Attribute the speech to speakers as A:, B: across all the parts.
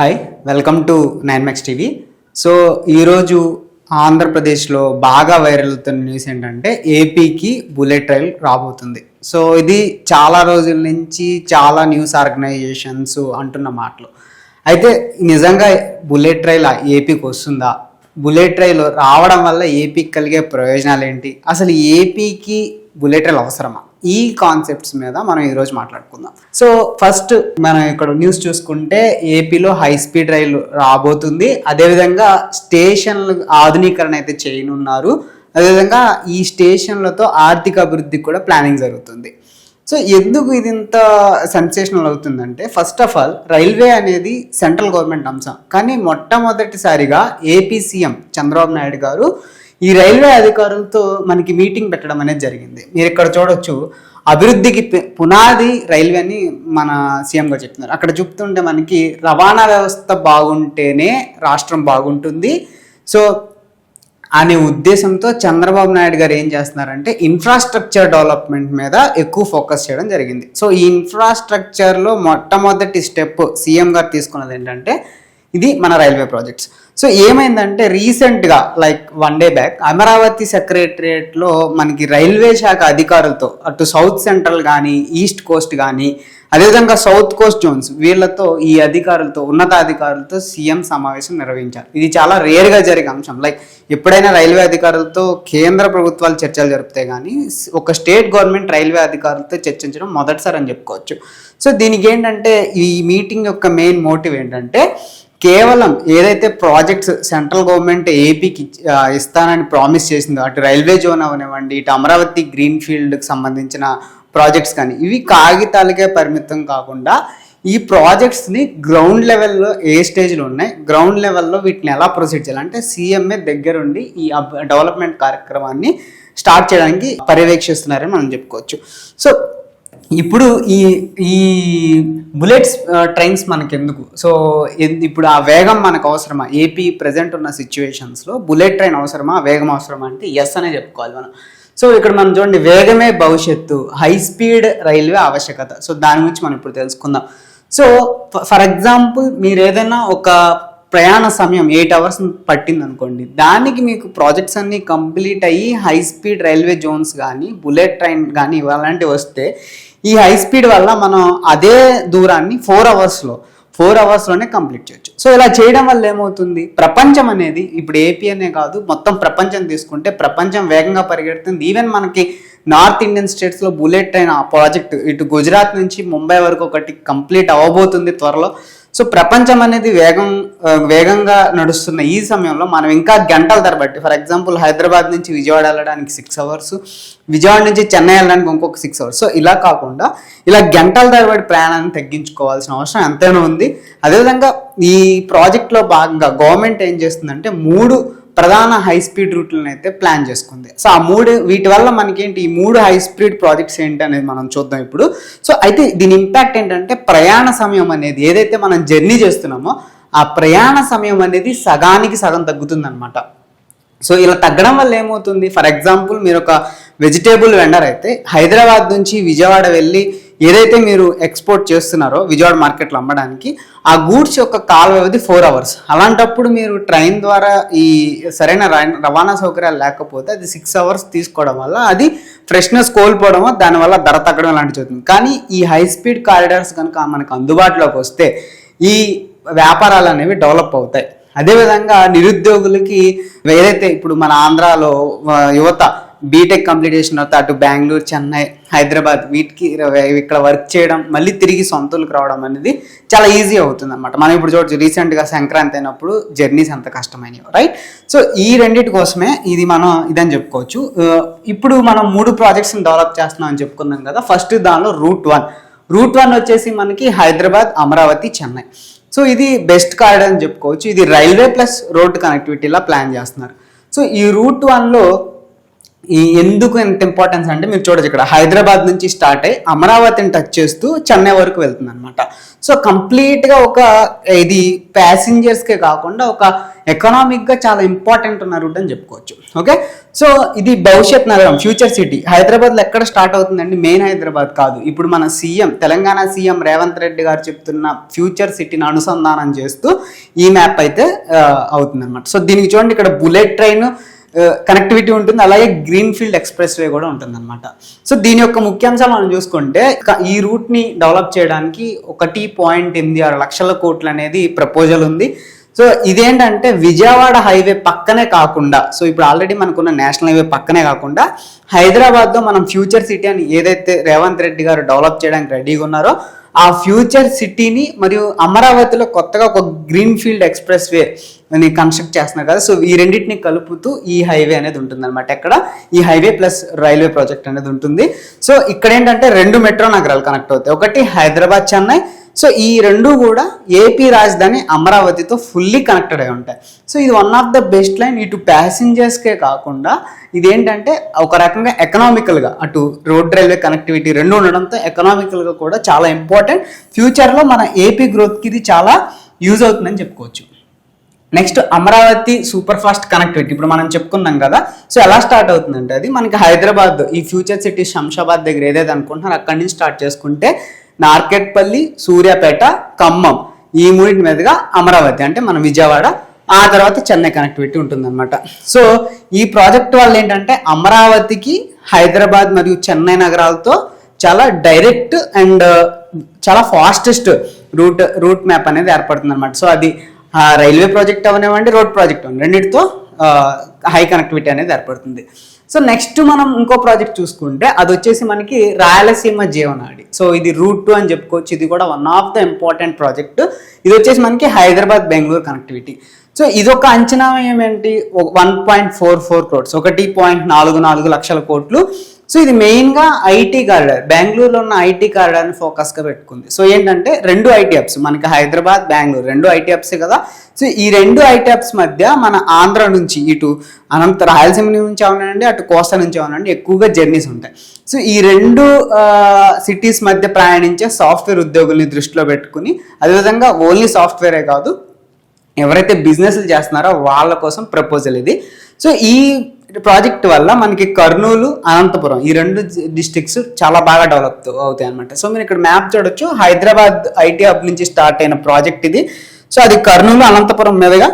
A: Hi welcome to nine max TV so ఈరోజు ఆంధ్రప్రదేశ్లో బాగా వైరల్ అవుతున్న న్యూస్ ఏంటంటే ఏపీకి బుల్లెట్ ట్రైల్ రాబోతుంది. సో ఇది చాలా రోజుల నుంచి చాలా న్యూస్ ఆర్గనైజేషన్స్ అంటున్న మాటలు. అయితే నిజంగా బుల్లెట్ ట్రైల్ ఏపీకి వస్తుందా? బుల్లెట్ ట్రైల్ రావడం వల్ల ఏపీకి కలిగే ప్రయోజనాలు ఏంటి? అసలు ఏపీకి బుల్లెట్ ట్రైల్ అవసరమా? ఈ కాన్సెప్ట్స్ మీద మనం ఈరోజు మాట్లాడుకుందాం. సో ఫస్ట్ మనం ఇక్కడ న్యూస్ చూసుకుంటే ఏపీలో హై స్పీడ్ రైలు రాబోతుంది. అదేవిధంగా స్టేషన్లు ఆధునీకరణ అయితే చేయనున్నారు. అదేవిధంగా ఈ స్టేషన్లతో ఆర్థిక అభివృద్ధికి కూడా ప్లానింగ్ జరుగుతుంది. సో ఎందుకు ఇది ఇంత సెన్సేషనల్ అవుతుందంటే ఫస్ట్ ఆఫ్ ఆల్ రైల్వే అనేది సెంట్రల్ గవర్నమెంట్ అంశం. కానీ మొట్టమొదటిసారిగా ఏపీ సీఎం చంద్రబాబు నాయుడు గారు ఈ రైల్వే అధికారులతో మనకి మీటింగ్ పెట్టడం అనేది జరిగింది. మీరు ఇక్కడ చూడొచ్చు అభివృద్ధికి పునాది రైల్వే అని మన సీఎం గారు చెప్తున్నారు. అక్కడ చెప్తుంటే మనకి రవాణా వ్యవస్థ బాగుంటేనే రాష్ట్రం బాగుంటుంది. సో అనే ఉద్దేశంతో చంద్రబాబు నాయుడు గారు ఏం చేస్తున్నారంటే ఇన్ఫ్రాస్ట్రక్చర్ డెవలప్మెంట్ మీద ఎక్కువ ఫోకస్ చేయడం జరిగింది. సో ఈ ఇన్ఫ్రాస్ట్రక్చర్లో మొట్టమొదటి స్టెప్ సీఎం గారు తీసుకున్నది ఏంటంటే ఇది మన రైల్వే ప్రాజెక్ట్స్ సో ఏమైందంటే రీసెంట్గా like one day back Amaravati సెక్రటరియట్లో మనకి రైల్వే శాఖ అధికారులతో అటు సౌత్ సెంట్రల్ కానీ ఈస్ట్ కోస్ట్ కానీ అదేవిధంగా సౌత్ కోస్ట్ జోన్స్ వీళ్ళతో ఈ అధికారులతో ఉన్నతాధికారులతో సీఎం సమావేశం నిర్వహించారు. ఇది చాలా రేర్గా జరిగే అంశం. లైక్ ఎప్పుడైనా రైల్వే అధికారులతో కేంద్ర ప్రభుత్వాలు చర్చలు జరుపుతాయి కానీ ఒక స్టేట్ గవర్నమెంట్ రైల్వే అధికారులతో చర్చించడం మొదటిసారి అని చెప్పుకోవచ్చు. సో దీనికి ఏంటంటే ఈ మీటింగ్ యొక్క మెయిన్ మోటివ్ ఏంటంటే కేవలం ఏదైతే ప్రాజెక్ట్స్ సెంట్రల్ గవర్నమెంట్ ఏపీకి ఇస్తానని ప్రామిస్ చేసిందో అటు రైల్వే జోన్ అవనివ్వండి ఇటు అమరావతి గ్రీన్ ఫీల్డ్కి సంబంధించిన ప్రాజెక్ట్స్ కానీ ఇవి కాగితాలకే పరిమితం కాకుండా ఈ ప్రాజెక్ట్స్ని గ్రౌండ్ లెవెల్లో ఏ స్టేజ్లో ఉన్నాయి గ్రౌండ్ లెవెల్లో వీటిని ఎలా ప్రొసీడ్ చేయాలి అంటే సీఎంఏ దగ్గరుండి ఈ డెవలప్మెంట్ కార్యక్రమాన్ని స్టార్ట్ చేయడానికి పర్యవేక్షిస్తున్నారని మనం చెప్పుకోవచ్చు. సో ఇప్పుడు ఈ ఈ బుల్లెట్స్ ట్రైన్స్ మనకి ఎందుకు సో ఎన్- ఇప్పుడు ఆ వేగం మనకు అవసరమా? ఏపీ ప్రజెంట్ ఉన్న సిచ్యువేషన్స్లో బుల్లెట్ ట్రైన్ అవసరమా? వేగం అవసరమా అంటే ఎస్ అనే చెప్పుకోవాలి మనం. సో ఇక్కడ మనం చూడండి వేగమే భవిష్యత్తు హై స్పీడ్ రైల్వే ఆవశ్యకత. సో దాని గురించి మనం ఇప్పుడు తెలుసుకుందాం. సో ఫర్ ఎగ్జాంపుల్ మీరు ఏదైనా ఒక ప్రయాణ సమయం ఎయిట్ అవర్స్ పట్టింది అనుకోండి దానికి మీకు ప్రాజెక్ట్స్ అన్నీ కంప్లీట్ అయ్యి హై స్పీడ్ రైల్వే జోన్స్ కానీ బుల్లెట్ ట్రైన్ కానీ ఇలాంటివి వస్తే ఈ హై స్పీడ్ వల్ల మనం అదే దూరాన్ని ఫోర్ అవర్స్లో ఫోర్ అవర్స్లోనే కంప్లీట్ చేయొచ్చు. సో ఇలా చేయడం వల్ల ఏమవుతుంది? ప్రపంచం అనేది ఇప్పుడు ఏపీ అనే కాదు మొత్తం ప్రపంచం తీసుకుంటే ప్రపంచం వేగంగా పరిగెడుతుంది. ఈవెన్ మనకి నార్త్ ఇండియన్ స్టేట్స్లో బుల్లెట్ ట్రైన్ ఆ ప్రాజెక్ట్ ఇటు గుజరాత్ నుంచి ముంబై వరకు ఒకటి కంప్లీట్ అవ్వబోతుంది త్వరలో. సో ప్రపంచం అనేది వేగం వేగంగా నడుస్తున్న ఈ సమయంలో మనం ఇంకా గంటల తరబట్టి ఫర్ ఎగ్జాంపుల్ హైదరాబాద్ నుంచి విజయవాడ వెళ్ళడానికి సిక్స్ అవర్స్ విజయవాడ నుంచి చెన్నై వెళ్ళడానికి ఇంకొక సిక్స్ అవర్స్ సో ఇలా కాకుండా ఇలా గంటల తరబడి ప్రయాణాన్ని తగ్గించుకోవాల్సిన అవసరం ఎంతైనా ఉంది. అదేవిధంగా ఈ ప్రాజెక్ట్లో భాగంగా గవర్నమెంట్ ఏం చేస్తుందంటే మూడు ప్రధాన హై స్పీడ్ రూట్లను అయితే ప్లాన్ చేసుకుంది. సో ఆ మూడు వీటి వల్ల మనకేంటి? ఈ మూడు హై స్పీడ్ ప్రాజెక్ట్స్ ఏంటి అనేది మనం చూద్దాం ఇప్పుడు. సో అయితే దీని ఇంపాక్ట్ ఏంటంటే ప్రయాణ సమయం అనేది ఏదైతే మనం జర్నీ చేస్తున్నామో ఆ ప్రయాణ సమయం అనేది సగానికి సగం తగ్గుతుందన్నమాట. సో ఇలా తగ్గడం వల్ల ఏమవుతుంది? ఫర్ ఎగ్జాంపుల్ మీరు ఒక వెజిటేబుల్ వెండర్ అయితే హైదరాబాద్ నుంచి విజయవాడ వెళ్ళి ఏదైతే మీరు ఎక్స్పోర్ట్ చేస్తున్నారో విజయవాడ మార్కెట్లో అమ్మడానికి ఆ గూడ్స్ యొక్క కాల వ్యవధి ఫోర్ అవర్స్ అలాంటప్పుడు మీరు ట్రైన్ ద్వారా ఈ సరైన రవాణా సౌకర్యాలు లేకపోతే అది సిక్స్ అవర్స్ తీసుకోవడం వల్ల అది ఫ్రెష్నెస్ కోల్పోవడం దానివల్ల ధర తగ్గడం లాంటివి జరుగుతుంది. కానీ ఈ హై స్పీడ్ కారిడార్స్ కనుక మనకు అందుబాటులోకి వస్తే ఈ వ్యాపారాలు అనేవి డెవలప్ అవుతాయి. అదేవిధంగా నిరుద్యోగులకి ఏదైతే ఇప్పుడు మన ఆంధ్రాలో యువత బీటెక్ కంప్లీట్ చేసిన తర్వాత అటు బెంగళూరు చెన్నై హైదరాబాద్ వీటికి ఇక్కడ వర్క్ చేయడం మళ్ళీ తిరిగి సొంతలకు రావడం అనేది చాలా ఈజీ అవుతుంది అనమాట మనం ఇప్పుడు చూడొచ్చు రీసెంట్గా సంక్రాంతి అయినప్పుడు జర్నీస్ అంత కష్టమైనవి రైట్ సో ఈ రెండింటి కోసమే ఇది మనం ఇదని చెప్పుకోవచ్చు. ఇప్పుడు మనం మూడు ప్రాజెక్ట్స్ని డెవలప్ చేస్తున్నాం అని చెప్పుకున్నాం కదా ఫస్ట్ దానిలో రూట్ వన్ రూట్ వన్ వచ్చేసి మనకి హైదరాబాద్ అమరావతి చెన్నై. సో ఇది బెస్ట్ కార్డ్ అని చెప్పుకోవచ్చు. ఇది రైల్వే ప్లస్ రోడ్ కనెక్టివిటీలా ప్లాన్ చేస్తున్నారు. సో ఈ రూట్ వన్లో ఈ ఎందుకు ఎంత ఇంపార్టెన్స్ అంటే మీరు చూడొచ్చు ఇక్కడ. హైదరాబాద్ నుంచి స్టార్ట్ అయ్యి అమరావతిని టచ్ చేస్తూ చెన్నై వరకు వెళ్తుంది అనమాట సో కంప్లీట్గా ఒక ఇది ప్యాసింజర్స్కే కాకుండా ఒక ఎకనామిక్గా చాలా ఇంపార్టెంట్ ఉన్న రూట్ అని చెప్పుకోవచ్చు. ఓకే సో ఇది భవిష్యత్ నగరం ఫ్యూచర్ సిటీ హైదరాబాద్లో ఎక్కడ స్టార్ట్ అవుతుందండి? మెయిన్ హైదరాబాద్ కాదు. ఇప్పుడు మన సీఎం తెలంగాణ సీఎం రేవంత్ రెడ్డి గారు చెప్తున్న ఫ్యూచర్ సిటీని అనుసంధానం చేస్తూ ఈ మ్యాప్ అయితే అవుతుందన్నమాట. సో దీనికి చూడండి ఇక్కడ బుల్లెట్ ట్రైన్ కనెక్టివిటీ ఉంటుంది. అలాగే గ్రీన్ ఫీల్డ్ ఎక్స్ప్రెస్ వే కూడా ఉంటుంది అనమాట సో దీని యొక్క ముఖ్యాంశాలు మనం చూసుకుంటే ఈ రూట్ని డెవలప్ చేయడానికి ఒకటి పాయింట్ ఎనిమిది ఆరు లక్షల కోట్లు అనేది ప్రపోజల్ ఉంది. సో ఇదేంటంటే విజయవాడ హైవే పక్కనే కాకుండా సో ఇప్పుడు ఆల్రెడీ మనకున్న నేషనల్ హైవే పక్కనే కాకుండా హైదరాబాద్లో మనం ఫ్యూచర్ సిటీ అని ఏదైతే రేవంత్ రెడ్డి గారు డెవలప్ చేయడానికి రెడీగా ఉన్నారో ఆ ఫ్యూచర్ సిటీని మరియు అమరావతిలో కొత్తగా ఒక గ్రీన్ ఫీల్డ్ ఎక్స్ప్రెస్ వే నేను కన్స్ట్రక్ట్ చేస్తున్నారు కదా. సో ఈ రెండింటిని కలుపుతూ ఈ హైవే అనేది ఉంటుంది అనమాట ఎక్కడ. ఈ హైవే ప్లస్ రైల్వే ప్రాజెక్ట్ అనేది ఉంటుంది. సో ఇక్కడ ఏంటంటే రెండు మెట్రో నగరాలు కనెక్ట్ అవుతాయి. ఒకటి హైదరాబాద్ చెన్నై. సో ఈ రెండు కూడా ఏపీ రాజధాని అమరావతితో ఫుల్లీ కనెక్టెడ్ అయి ఉంటాయి. సో ఇది one of the best line ఇటు ప్యాసింజర్స్కే కాకుండా ఇదేంటంటే ఒక రకంగా ఎకనామికల్గా అటు రోడ్ రైల్వే కనెక్టివిటీ రెండు ఉండడంతో ఎకనామికల్గా కూడా చాలా ఇంపార్టెంట్ ఫ్యూచర్లో మన ఏపీ గ్రోత్కి ఇది చాలా యూజ్ అవుతుందని చెప్పుకోవచ్చు. Next Amaravati super fast connectivity ఇప్పుడు మనం చెప్పుకున్నాం కదా సో ఎలా స్టార్ట్ అవుతుందంటే అది మనకి హైదరాబాద్ ఈ ఫ్యూచర్ సిటీ శంషాబాద్ దగ్గర ఏదైతే అనుకుంటున్నారు అక్కడి నుంచి స్టార్ట్ చేసుకుంటే నార్కెట్పల్లి సూర్యాపేట ఖమ్మం ఈ మూడింటి మీదుగా అమరావతి అంటే మన విజయవాడ ఆ తర్వాత చెన్నై కనెక్టివిటీ ఉంటుందన్నమాట. సో ఈ ప్రాజెక్ట్ వల్ల ఏంటంటే అమరావతికి హైదరాబాద్ మరియు చెన్నై నగరాలతో చాలా డైరెక్ట్ అండ్ చాలా ఫాస్టెస్ట్ రూట్ రూట్ మ్యాప్ అనేది ఏర్పడుతుంది అనమాట సో అది రైల్వే ప్రాజెక్ట్ అవనివ్వండి రోడ్ ప్రాజెక్ట్ అవని రెండింటితో హై కనెక్టివిటీ అనేది ఏర్పడుతుంది. సో నెక్స్ట్ మనం ఇంకో ప్రాజెక్ట్ చూసుకుంటే అది వచ్చేసి మనకి రాయలసీమ జీవనాడి. సో ఇది రూట్ టూ అని చెప్పుకోవచ్చు. ఇది కూడా one of the important project ఇది వచ్చేసి మనకి హైదరాబాద్ బెంగళూరు కనెక్టివిటీ. సో ఇది ఒక అంచనా ఏమేంటి one point four four crores ఒకటి పాయింట్ నాలుగు నాలుగు లక్షల కోట్లు. సో ఇది మెయిన్గా ఐటీ కారిడార్ బెంగళూరులో ఉన్న ఐటీ కారిడార్ని ఫోకస్గా పెట్టుకుంది. సో ఏంటంటే రెండు ఐటీ హబ్స్ మనకి హైదరాబాద్ బెంగళూరు రెండు ఐటీ హబ్సే కదా? సో ఈ రెండు ఐటీ హబ్స్ మధ్య మన ఆంధ్ర నుంచి ఇటు అనంత రాయలసీమ నుంచి అవునండి అటు కోస్తా నుంచి అవునండి ఎక్కువగా జర్నీస్ ఉంటాయి. సో ఈ రెండు సిటీస్ మధ్య ప్రయాణించే సాఫ్ట్వేర్ ఉద్యోగుల్ని దృష్టిలో పెట్టుకుని అదేవిధంగా ఓన్లీ సాఫ్ట్వేరే కాదు ఎవరైతే బిజినెస్లు చేస్తున్నారో వాళ్ళ కోసం ప్రపోజల్ ఇది. సో ఈ ప్రాజెక్ట్ వల్ల మనకి కర్నూలు అనంతపురం ఈ రెండు డిస్ట్రిక్ట్స్ చాలా బాగా డెవలప్ అవుతాయి అనమాట సో మీరు ఇక్కడ మ్యాప్ చూడొచ్చు. హైదరాబాద్ ఐటీ హబ్ నుంచి స్టార్ట్ అయిన ప్రాజెక్ట్ ఇది. సో అది కర్నూలు అనంతపురం మీదుగా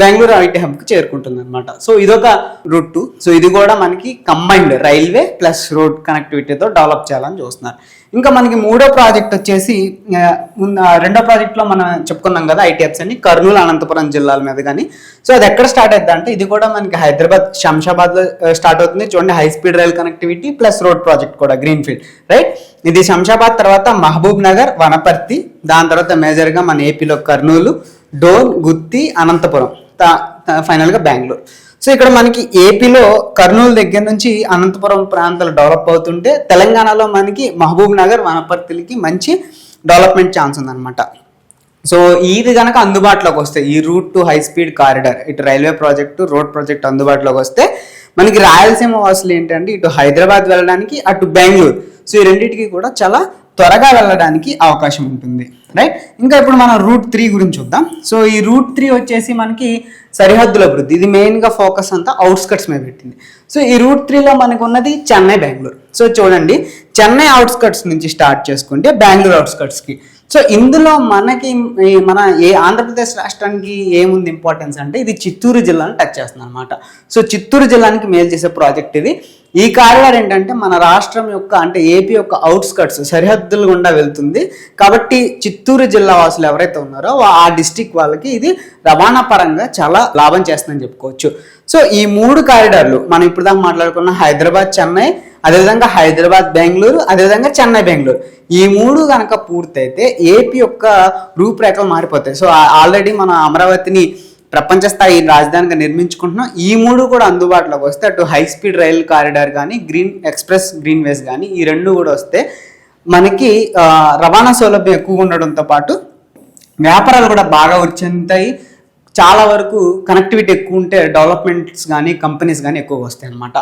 A: బెంగళూరు ఐటీ హబ్కి చేరుకుంటుంది అనమాట సో ఇదొక రూట్ టూ సో ఇది కూడా మనకి కంబైన్డ్ రైల్వే ప్లస్ రోడ్ కనెక్టివిటీతో డెవలప్ చేయాలని చూస్తున్నారు. ఇంకా మనకి మూడో ప్రాజెక్ట్ వచ్చేసి రెండో ప్రాజెక్ట్లో మనం చెప్పుకున్నాం కదా ఐటీఎఫ్స్ అని కర్నూలు అనంతపురం జిల్లాల మీద కానీ. సో అది ఎక్కడ స్టార్ట్ అవుతుంది అంటే ఇది కూడా మనకి హైదరాబాద్ శంషాబాద్లో స్టార్ట్ అవుతుంది. చూడండి high speed rail connectivity plus road project కూడా గ్రీన్ ఫీల్డ్ రైట్? ఇది శంషాబాద్ తర్వాత మహబూబ్ నగర్ వనపర్తి దాని తర్వాత మేజర్గా మన ఏపీలో కర్నూలు డోన్ గుత్తి అనంతపురం. ఫైనల్గా బెంగళూరు. సో ఇక్కడ మనకి ఏపీలో కర్నూలు దగ్గర నుంచి అనంతపురం ప్రాంతాలు డెవలప్ అవుతుంటే తెలంగాణలో మనకి మహబూబ్ నగర్ వనపర్తిలకి మంచి డెవలప్మెంట్ ఛాన్స్ ఉందన్నమాట. సో ఇది కనుక అందుబాటులోకి వస్తే ఈ route two high speed corridor ఇటు రైల్వే ప్రాజెక్టు రోడ్ ప్రాజెక్ట్ అందుబాటులోకి వస్తే మనకి రాయలసీమ వాసులు ఏంటంటే ఇటు హైదరాబాద్ వెళ్ళడానికి అటు బెంగళూరు. సో ఈ రెండింటికి కూడా చాలా త్వరగా వెళ్ళడానికి అవకాశం ఉంటుంది. రైట్ ఇంకా ఇప్పుడు మనం రూట్ త్రీ గురించి చూద్దాం. సో ఈ రూట్ త్రీ వచ్చేసి మనకి సరిహద్దుల అభివృద్ధి ఇది మెయిన్గా ఫోకస్ అంతా అవుట్స్కట్స్ మీద పెట్టింది. సో ఈ రూట్ త్రీలో మనకు ఉన్నది చెన్నై బెంగళూరు. సో చూడండి చెన్నై అవుట్స్కట్స్ నుంచి స్టార్ట్ చేసుకుంటే బెంగళూరు అవుట్స్కట్స్కి సో ఇందులో మనకి ఈ మన ఏ ఆంధ్రప్రదేశ్ రాష్ట్రానికి ఏముంది ఇంపార్టెన్స్ అంటే ఇది చిత్తూరు జిల్లాను టచ్ చేస్తుంది అనమాట సో చిత్తూరు జిల్లానికి మేలు చేసే ప్రాజెక్ట్ ఇది. ఈ కారిడార్ ఏంటంటే మన రాష్ట్రం యొక్క అంటే ఏపీ యొక్క అవుట్స్కట్స్ సరిహద్దులు గుండా వెళ్తుంది. కాబట్టి చిత్తూరు జిల్లా వాసులు ఎవరైతే ఉన్నారో ఆ డిస్టిక్ వాళ్ళకి ఇది రవాణా పరంగా చాలా లాభం చేస్తుందని చెప్పుకోవచ్చు. సో ఈ మూడు కారిడార్లు మనం ఇప్పుడు దాకా మాట్లాడుకున్న హైదరాబాద్ చెన్నై అదేవిధంగా హైదరాబాద్ బెంగళూరు అదేవిధంగా చెన్నై బెంగళూరు. ఈ మూడు కనుక పూర్తయితే ఏపీ యొక్క రూపురేఖలు మారిపోతాయి. సో ఆల్రెడీ మనం అమరావతిని ప్రపంచ స్థాయి రాజధానిగా నిర్మించుకుంటున్నాం. ఈ మూడు కూడా అందుబాటులోకి వస్తే అటు హై స్పీడ్ రైల్ కారిడార్ కానీ గ్రీన్ ఎక్స్ప్రెస్ గ్రీన్ వేస్ కానీ ఈ రెండు కూడా వస్తే మనకి రవాణా సౌలభ్యం ఎక్కువగా ఉండడంతో పాటు వ్యాపారాలు కూడా బాగా వచ్చేంతాయి. చాలా వరకు కనెక్టివిటీ ఎక్కువ ఉంటే డెవలప్మెంట్స్ కానీ కంపెనీస్ కానీ ఎక్కువగా వస్తాయి అనమాట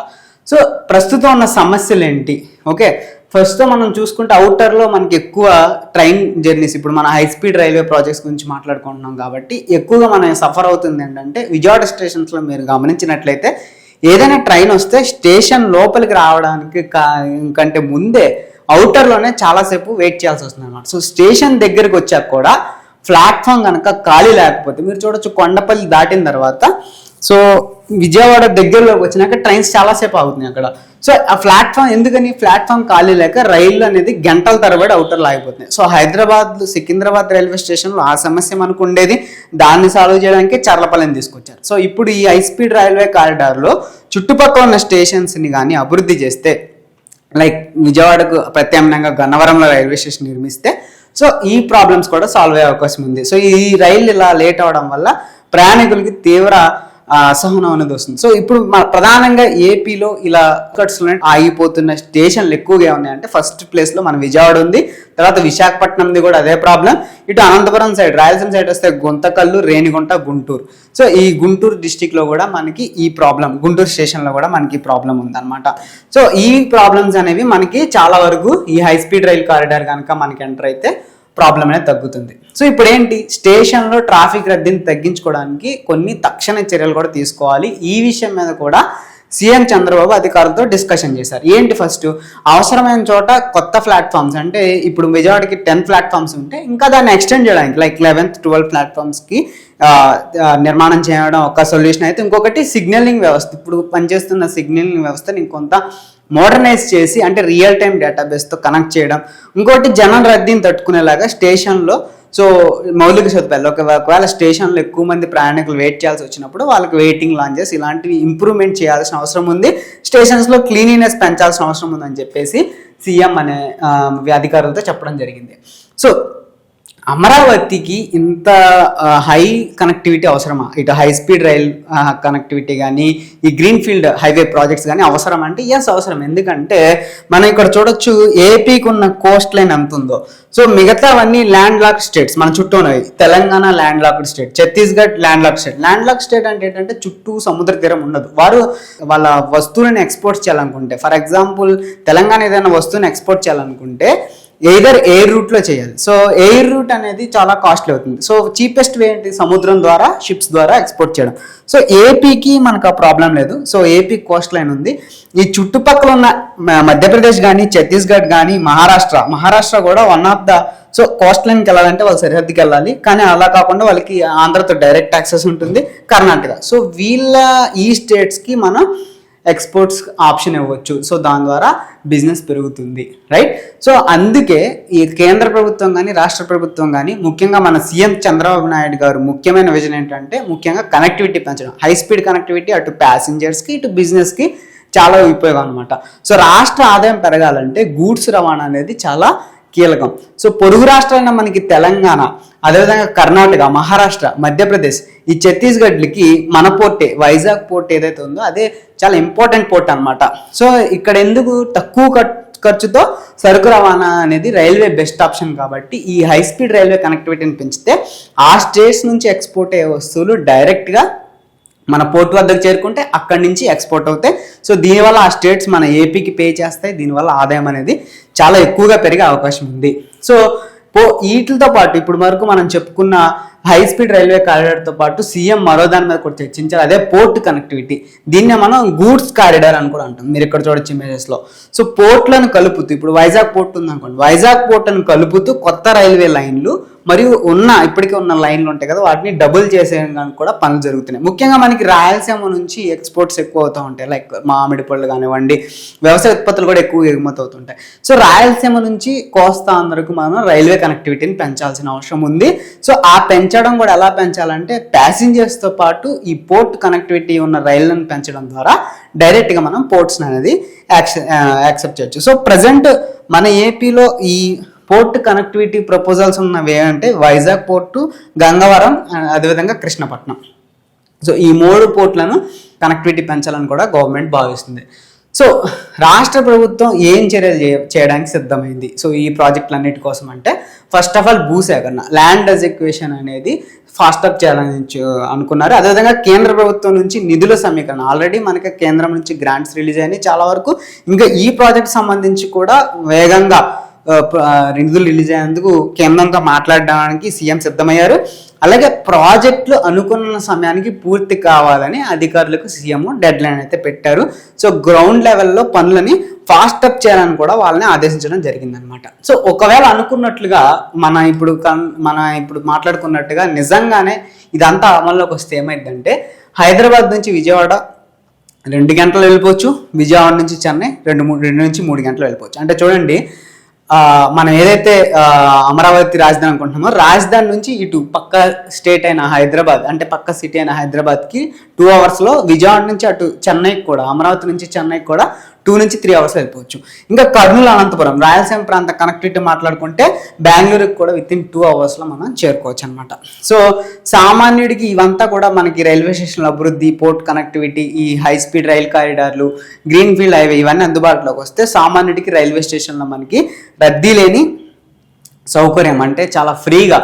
A: సో ప్రస్తుతం ఉన్న సమస్యలు ఏంటి ఓకే. ఫస్ట్ మనం చూసుకుంటే అవుటర్లో మనకి ఎక్కువ ట్రైన్ జర్నీస్ ఇప్పుడు మన హై స్పీడ్ రైల్వే ప్రాజెక్ట్స్ గురించి మాట్లాడుకుంటున్నాం కాబట్టి ఎక్కువగా మనం సఫర్ అవుతుంది ఏంటంటే విజయవాడ స్టేషన్స్లో మీరు గమనించినట్లయితే ఏదైనా ట్రైన్ వస్తే స్టేషన్ లోపలికి రావడానికి కంటే ముందే అవుటర్లోనే చాలాసేపు వెయిట్ చేయాల్సి వస్తుంది అనమాట సో స్టేషన్ దగ్గరికి వచ్చాక కూడా ప్లాట్ఫామ్ కనుక ఖాళీ లేకపోతే మీరు చూడొచ్చు కొండపల్లి దాటిన తర్వాత సో విజయవాడ దగ్గరలోకి వచ్చినాక ట్రైన్స్ చాలాసేపు ఆగుతున్నాయి అక్కడ. సో ఆ ప్లాట్ఫామ్ ఎందుకని? ప్లాట్ఫామ్ ఖాళీ లేక రైళ్ళు అనేది గంటల తరబడి అవుటర్ ఆగిపోతున్నాయి. సో హైదరాబాద్ సికింద్రాబాద్ రైల్వే స్టేషన్లో ఆ సమస్య మనకు ఉండేది. దాన్ని సాల్వ్ చేయడానికి చర్లపల్లిని తీసుకొచ్చారు. సో ఇప్పుడు ఈ హై స్పీడ్ రైల్వే కారిడార్లో చుట్టుపక్కల ఉన్న స్టేషన్స్ని కానీ అభివృద్ధి చేస్తే లైక్ విజయవాడకు ప్రత్యామ్నాయంగా గన్నవరంలో రైల్వే స్టేషన్ నిర్మిస్తే సో ఈ ప్రాబ్లమ్స్ కూడా సాల్వ్ అయ్యే అవకాశం ఉంది. సో ఈ రైలు ఇలా లేట్ అవడం వల్ల ప్రయాణికులకి తీవ్ర అసహనం అనేది వస్తుంది. సో ఇప్పుడు మన ప్రధానంగా ఏపీలో ఇలా కట్స్ ఆగిపోతున్న స్టేషన్లు ఎక్కువగా ఉన్నాయి అంటే ఫస్ట్ ప్లేస్లో మన విజయవాడ ఉంది తర్వాత విశాఖపట్నంది కూడా అదే ప్రాబ్లం ఇటు అనంతపురం సైడ్ రాయలసీమ సైడ్ వస్తే గుంతకల్లు రేణిగుంట గుంటూరు. సో ఈ గుంటూరు డిస్టిక్లో కూడా మనకి ఈ ప్రాబ్లం గుంటూరు స్టేషన్లో కూడా మనకి ప్రాబ్లం ఉందన్నమాట. సో ఈ ప్రాబ్లమ్స్ అనేవి మనకి చాలా వరకు ఈ హై స్పీడ్ రైల్ కారిడార్ కనుక మనకి ఎంటర్ అయితే ప్రాబ్లం అనేది తగ్గుతుంది. సో ఇప్పుడు ఏంటి స్టేషన్లో ట్రాఫిక్ రద్దీని తగ్గించుకోవడానికి కొన్ని తక్షణ చర్యలు కూడా తీసుకోవాలి. ఈ విషయం మీద కూడా సీఎం చంద్రబాబు అధికారులతో డిస్కషన్ చేశారు. ఏంటి ఫస్ట్? అవసరమైన చోట కొత్త ప్లాట్ఫామ్స్ అంటే ఇప్పుడు విజయవాడకి టెన్ ప్లాట్ఫామ్స్ ఉంటే ఇంకా దాన్ని ఎక్స్టెండ్ చేయడానికి లైక్ లెవెన్త్ ట్వెల్వ్ ప్లాట్ఫామ్స్కి నిర్మాణం చేయడం ఒక సొల్యూషన్ అయితే ఇంకొకటి సిగ్నలింగ్ వ్యవస్థ ఇప్పుడు పనిచేస్తున్న సిగ్నలింగ్ వ్యవస్థని ఇంకొంత మోడర్నైజ్ చేసి అంటే రియల్ టైం డేటాబేస్తో కనెక్ట్ చేయడం. ఇంకోటి జనం రద్దీని తట్టుకునేలాగా స్టేషన్లో సో మౌలిక సదుపాయాలు ఒకవేళ స్టేషన్లో ఎక్కువ మంది ప్రయాణికులు వెయిట్ చేయాల్సి వచ్చినప్పుడు వాళ్ళకి వెయిటింగ్ లాంచెస్ ఇలాంటివి ఇంప్రూవ్మెంట్ చేయాల్సిన అవసరం ఉంది. స్టేషన్స్లో క్లీనినెస్ పెంచాల్సిన అవసరం ఉందని చెప్పేసి సీఎం అనే అధికారులతో చెప్పడం జరిగింది. సో అమరావతికి ఇంత హై కనెక్టివిటీ అవసరమా? ఇటు హై స్పీడ్ రైల్ కనెక్టివిటీ కానీ ఈ గ్రీన్ ఫీల్డ్ హైవే ప్రాజెక్ట్స్ కానీ అవసరం అంటే ఎస్ అవసరం. ఎందుకంటే మనం ఇక్కడ చూడొచ్చు ఏపీకి ఉన్న కోస్ట్ లైన్ ఎంత ఉందో. సో మిగతావన్నీ ల్యాండ్ లాక్ స్టేట్స్ మన చుట్టూ ఉన్నాయి Telangana land locked state Chhattisgarh land lock state land lock state అంటే ఏంటంటే చుట్టూ సముద్ర తీరం ఉండదు. వారు వాళ్ళ వస్తువులను ఎక్స్పోర్ట్ చేయాలనుకుంటే ఫర్ ఎగ్జాంపుల్ తెలంగాణ ఏదైనా వస్తువుని ఎక్స్పోర్ట్ చేయాలనుకుంటే ఎయిదర్ ఎయిర్ రూట్లో చేయాలి. సో ఎయిర్ రూట్ అనేది చాలా కాస్ట్లీ అవుతుంది. సో చీపెస్ట్ వే ఏంటి? సముద్రం ద్వారా షిప్స్ ద్వారా ఎక్స్పోర్ట్ చేయడం. సో ఏపీకి మనకు ఆ ప్రాబ్లం లేదు. సో ఏపీ కోస్ట్ లైన్ ఉంది. ఈ చుట్టుపక్కల ఉన్న మ- మధ్యప్రదేశ్ కానీ ఛత్తీస్గఢ్ కానీ మహారాష్ట్ర మహారాష్ట్ర కూడా one of the so coast లైన్కి వెళ్ళాలంటే వాళ్ళు సరిహద్దుకి వెళ్ళాలి. కానీ అలా కాకుండా వాళ్ళకి ఆంధ్రతో డైరెక్ట్ యాక్సెస్ ఉంటుంది కర్ణాటక. సో వీళ్ళ ఈ స్టేట్స్కి మనం ఎక్స్పోర్ట్స్ ఆప్షన్ ఇవ్వచ్చు. సో దాని ద్వారా బిజినెస్ పెరుగుతుంది. రైట్? సో అందుకే ఈ కేంద్ర ప్రభుత్వం కానీ రాష్ట్ర ప్రభుత్వం కానీ ముఖ్యంగా మన సీఎం చంద్రబాబు నాయుడు గారు ముఖ్యమైన విజన్ ఏంటంటే ముఖ్యంగా కనెక్టివిటీ పెంచడం. హై స్పీడ్ కనెక్టివిటీ అటు ప్యాసింజర్స్కి ఇటు బిజినెస్కి చాలా ఉపయోగం అనమాట సో రాష్ట్ర ఆదాయం పెరగాలంటే గూడ్స్ రవాణా అనేది చాలా కీలకం. సో పొరుగు రాష్ట్రాలైన మనకి తెలంగాణ అదేవిధంగా కర్ణాటక మహారాష్ట్ర మధ్యప్రదేశ్ ఈ ఛత్తీస్గఢ్లకి మన పోర్టే వైజాగ్ పోర్ట్ ఏదైతే ఉందో అదే చాలా ఇంపార్టెంట్ పోర్ట్ అన్నమాట. సో ఇక్కడ ఎందుకు తక్కువ ఖర్- ఖర్చుతో సరుకు రవాణా అనేది రైల్వే బెస్ట్ ఆప్షన్ కాబట్టి ఈ హై స్పీడ్ రైల్వే కనెక్టివిటీని పెంచితే ఆ స్టేట్స్ నుంచి ఎక్స్పోర్ట్ అయ్యే వస్తువులు డైరెక్ట్గా మన పోర్ట్ వద్దకు చేరుకుంటే అక్కడి నుంచి ఎక్స్పోర్ట్ అవుతాయి. సో దీనివల్ల ఆ స్టేట్స్ మన ఏపీకి పే చేస్తాయి. దీనివల్ల ఆదాయం అనేది చాలా ఎక్కువగా పెరిగే అవకాశం ఉంది. సో పో వీటితో పాటు ఇప్పుడు వరకు మనం చెప్పుకున్న హై స్పీడ్ రైల్వే కారిడార్తో పాటు సీఎం మరో దాని మీద కూడా చర్చించారు అదే పోర్ట్ కనెక్టివిటీ దీన్నే మనం గూడ్స్ కారిడార్ అని కూడా అంటాం. మీరు ఇక్కడ చూడొచ్చు ఇమేజెస్లో సో పోర్ట్లను కలుపుతూ ఇప్పుడు వైజాగ్ పోర్ట్ ఉంది అనుకోండి వైజాగ్ పోర్ట్లను కలుపుతూ కొత్త రైల్వే లైన్లు మరియు ఉన్న ఇప్పటికే ఉన్న లైన్లు ఉంటాయి కదా వాటిని డబుల్ చేసేయడానికి కూడా పనులు జరుగుతున్నాయి. ముఖ్యంగా మనకి రాయలసీమ నుంచి ఎక్స్పోర్ట్స్ ఎక్కువ అవుతూ ఉంటాయి. లైక్ మామిడి పళ్ళు కానివ్వండి వ్యవసాయ ఉత్పత్తులు కూడా ఎక్కువ ఎగుమతి అవుతుంటాయి. సో రాయలసీమ నుంచి కోస్తా ఆంధ్రకు మనం రైల్వే కనెక్టివిటీని పెంచాల్సిన అవసరం ఉంది. సో ఆ పెంచడం కూడా ఎలా పెంచాలంటే ప్యాసింజర్స్తో పాటు ఈ పోర్ట్ కనెక్టివిటీ ఉన్న రైళ్ళను పెంచడం ద్వారా డైరెక్ట్గా మనం పోర్ట్స్ అనేది యాక్సెప్ట్ చేయొచ్చు. సో ప్రజెంట్ మన ఏపీలో ఈ పోర్ట్ కనెక్టివిటీ ప్రపోజల్స్ ఉన్నవి ఏమంటే వైజాగ్ పోర్టు గంగవరం అదేవిధంగా కృష్ణపట్నం. సో ఈ మూడు పోర్ట్లను కనెక్టివిటీ పెంచాలని కూడా గవర్నమెంట్ భావిస్తుంది. సో రాష్ట్ర ప్రభుత్వం ఏం చర్యలు చేయ- చేయడానికి సిద్ధమైంది? సో ఈ ప్రాజెక్టులన్నిటి కోసం అంటే ఫస్ట్ ఆఫ్ ఆల్ భూసేకరణ ల్యాండ్ ఎజెక్వేషన్ అనేది ఫాస్ట్ అప్ చేయాలని అనుకున్నారు. అదేవిధంగా కేంద్ర ప్రభుత్వం నుంచి నిధుల సమీకరణ ఆల్రెడీ మనకి కేంద్రం నుంచి గ్రాంట్స్ రిలీజ్ అయినాయి. చాలా వరకు ఇంకా ఈ ప్రాజెక్ట్ సంబంధించి కూడా వేగంగా నిధులు రిలీజ్ అయ్యేందుకు కేంద్రంతో మాట్లాడడానికి సీఎం సిద్ధమయ్యారు. అలాగే ప్రాజెక్టులు అనుకున్న సమయానికి పూర్తి కావాలని అధికారులకు సీఎం డెడ్ లైన్ అయితే పెట్టారు. సో గ్రౌండ్ లెవెల్లో పనులని ఫాస్ట్ అప్ చేయాలని కూడా వాళ్ళని ఆదేశించడం జరిగిందనమాట సో ఒకవేళ అనుకున్నట్లుగా మన ఇప్పుడు కన్- మన ఇప్పుడు మాట్లాడుకున్నట్టుగా నిజంగానే ఇదంతా అమల్లోకి వస్తే ఏమైందంటే హైదరాబాద్ నుంచి విజయవాడ రెండు గంటలు వెళ్ళిపోవచ్చు. విజయవాడ నుంచి చెన్నై రెండు మూడు రెండు నుంచి మూడు గంటలు వెళ్ళిపోవచ్చు. అంటే చూడండి మనం ఏదైతే అమరావతి రాజధాని అనుకుంటున్నామో రాజధాని నుంచి ఇటు పక్క స్టేట్ అయిన హైదరాబాద్ అంటే పక్క సిటీ అయిన హైదరాబాద్కి టూ అవర్స్లో విజయవాడ నుంచి అటు చెన్నైకి కూడా అమరావతి నుంచి చెన్నైకి కూడా టూ నుంచి త్రీ అవర్స్ వెళ్ళిపోవచ్చు ఇంకా కర్నూలు అనంతపురం రాయలసీమ ప్రాంత కనెక్టివిటీ మాట్లాడుకుంటే బెంగళూరుకి కూడా విత్ ఇన్ టూ అవర్స్లో మనం చేరుకోవచ్చు అనమాట సో సామాన్యుడికి ఇవంతా కూడా మనకి రైల్వే స్టేషన్ల అభివృద్ధి పోర్ట్ కనెక్టివిటీ ఈ హై స్పీడ్ రైల్ కారిడార్లు గ్రీన్ ఫీల్డ్ హైవే ఇవన్నీ అందుబాటులోకి వస్తే సామాన్యుడికి రైల్వే స్టేషన్లో మనకి రద్దీ లేని సౌకర్యం అంటే చాలా ఫ్రీగా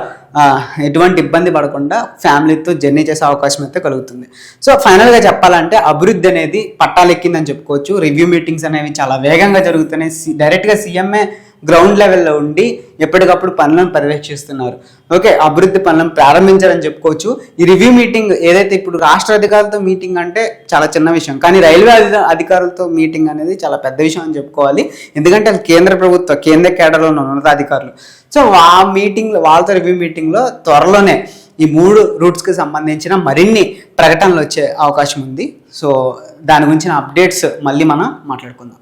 A: ఎటువంటి ఇబ్బంది పడకుండా ఫ్యామిలీతో జర్నీ చేసే అవకాశం అయితే కలుగుతుంది. సో ఫైనల్గా చెప్పాలంటే అభివృద్ధి అనేది పట్టాలెక్కిందని చెప్పుకోవచ్చు. రివ్యూ మీటింగ్స్ అనేవి చాలా వేగంగా జరుగుతున్నాయి. సి- డైరెక్ట్గా సీఎంఏ గ్రౌండ్ లెవెల్లో ఉండి ఎప్పటికప్పుడు పనులను పర్యవేక్షిస్తున్నారు. ఓకే అభివృద్ధి పనులను ప్రారంభించారని చెప్పుకోవచ్చు. ఈ రివ్యూ మీటింగ్ ఏదైతే ఇప్పుడు రాష్ట్ర అధికారులతో మీటింగ్ అంటే చాలా చిన్న విషయం. కానీ రైల్వే అధికారులతో మీటింగ్ అనేది చాలా పెద్ద విషయం అని చెప్పుకోవాలి. ఎందుకంటే అది కేంద్ర ప్రభుత్వ కేంద్ర కేడర్లో ఉన్న ఉన్నతాధికారులు. సో ఆ మీటింగ్లో వాళ్ళతో రివ్యూ మీటింగ్లో త్వరలోనే ఈ మూడు రూట్స్కి సంబంధించిన మరిన్ని ప్రకటనలు వచ్చే అవకాశం ఉంది. సో దాని గురించిన అప్డేట్స్ మళ్ళీ మనం మాట్లాడుకుందాం.